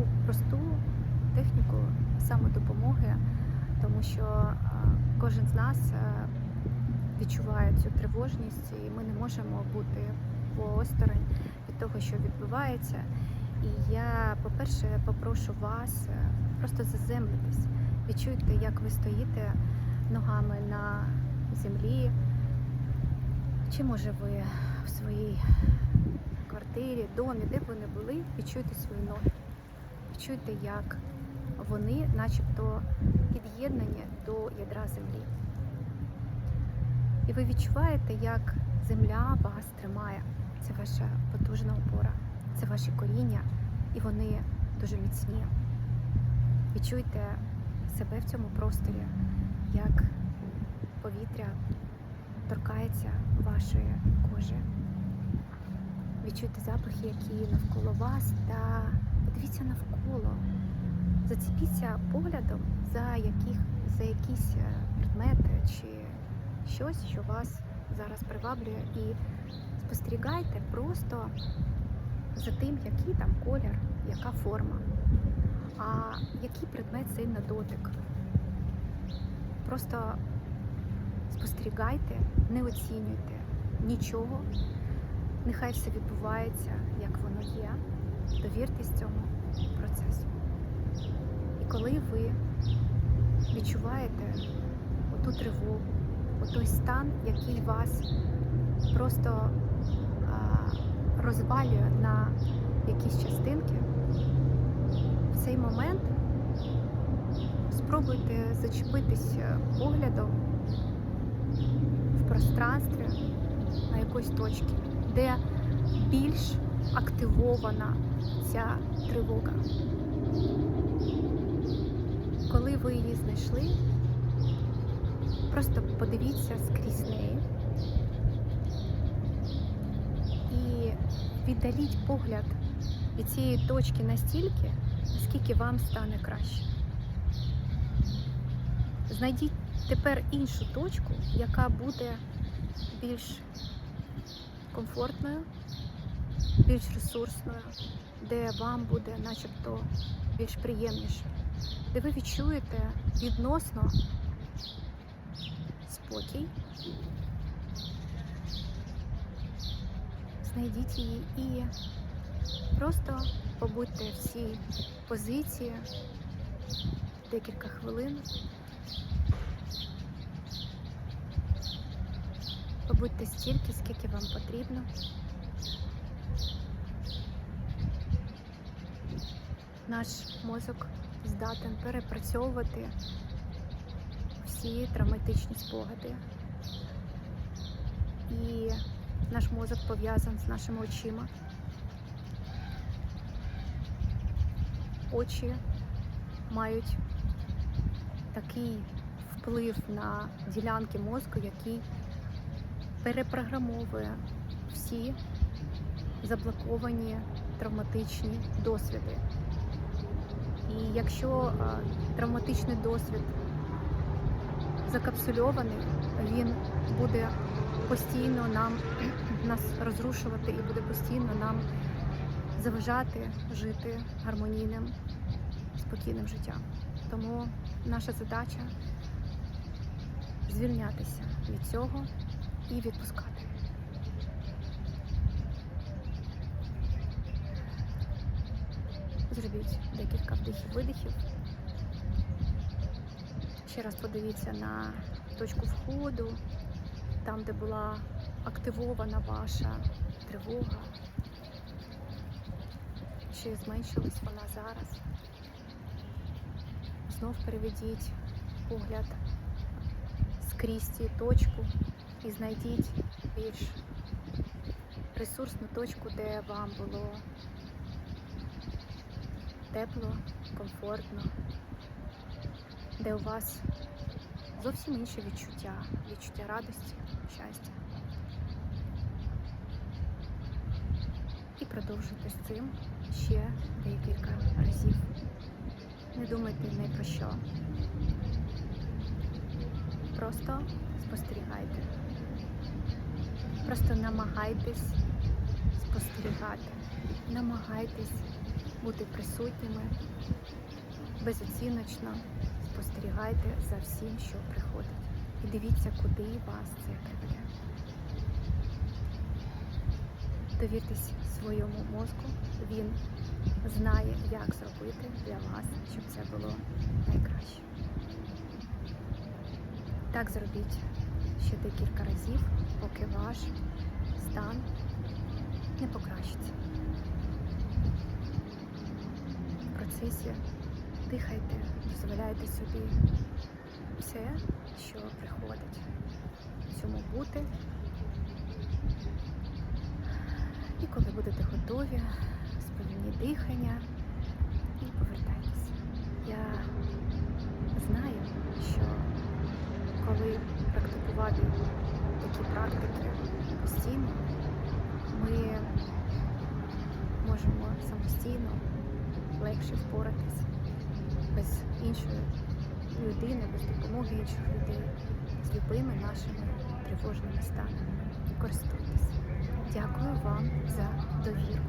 таку просту техніку самодопомоги, тому що е, кожен з нас е, відчуває цю тривожність, і ми не можемо бути осторонь від того, що відбувається. І я, по-перше, попрошу вас е, просто заземлитись, відчуйте, як ви стоїте ногами на землі, чи може ви в своїй квартирі, домі, де б ви не були, відчуйте свої ноги. Відчуйте, як вони начебто під'єднані до ядра землі. І ви відчуваєте, як земля вас тримає. Це ваша потужна опора, це ваші коріння, і вони дуже міцні. Відчуйте себе в цьому просторі, як повітря торкається вашої кожи. Відчуйте запахи, які навколо вас, та подивіться навколо. Заціпіться поглядом за, яких, за якісь е, предмети чи щось, що вас зараз приваблює, і спостерігайте просто за тим, який там колір, яка форма, а який предмет цей на дотик. Просто спостерігайте, не оцінюйте нічого, нехай все відбувається, як воно є. Довіртесь цьому процесу. І коли ви відчуваєте оту тривогу, той стан, який вас просто розвалює на якісь частинки, в цей момент спробуйте зачепитись поглядом в пространстві на якоїсь точці, де більш активована ця тривога. Коли ви її знайшли, просто подивіться скрізь неї і віддаліть погляд від цієї точки настільки, наскільки вам стане краще. Знайдіть тепер іншу точку, яка буде більш комфортною, більш ресурсною, де вам буде начебто більш приємніше, де ви відчуєте відносно спокій. Знайдіть її і просто побудьте в цій позиції декілька хвилин. Побудьте стільки, скільки вам потрібно. Наш мозок здатен перепрацьовувати всі травматичні спогади. І наш мозок пов'язан з нашими очима. Очі мають такий вплив на ділянки мозку, який перепрограмовує всі заблоковані травматичні досвіди. І якщо травматичний досвід закапсульований, він буде постійно нам нас розрушувати і буде постійно нам заважати жити гармонійним, спокійним життям. Тому наша задача звільнятися від цього і відпускати. Зробіть декілька вдихів-видихів. Ще раз подивіться на точку входу, там, де була активована ваша тривога. Чи зменшилась вона зараз? Знов переведіть погляд скрізь цю точку і знайдіть більш ресурсну точку, де вам було тепло, комфортно, де у вас зовсім інші відчуття, відчуття радості, щастя. І продовжуйте з цим ще декілька разів. Не думайте ні про що. Просто спостерігайте. Просто намагайтесь спостерігати. Намагайтесь бути присутніми, безоціночно спостерігайте за всім, що приходить. І дивіться, куди вас це приведе. Довіртесь своєму мозку, він знає, як зробити для вас, щоб це було найкраще. Так зробіть ще декілька разів, поки ваш стан не покращиться. Процесі дихайте, дозволяйте собі все, що приходить. Цьому бути. І коли будете готові, сповільніть дихання і повертайтеся. Я знаю, що коли практикувати такі практики постійно, ми можемо самостійно легше впоратись без іншої людини, без допомоги інших людей з любими нашими тривожними станами. Користуйтесь. Дякую вам за довіру.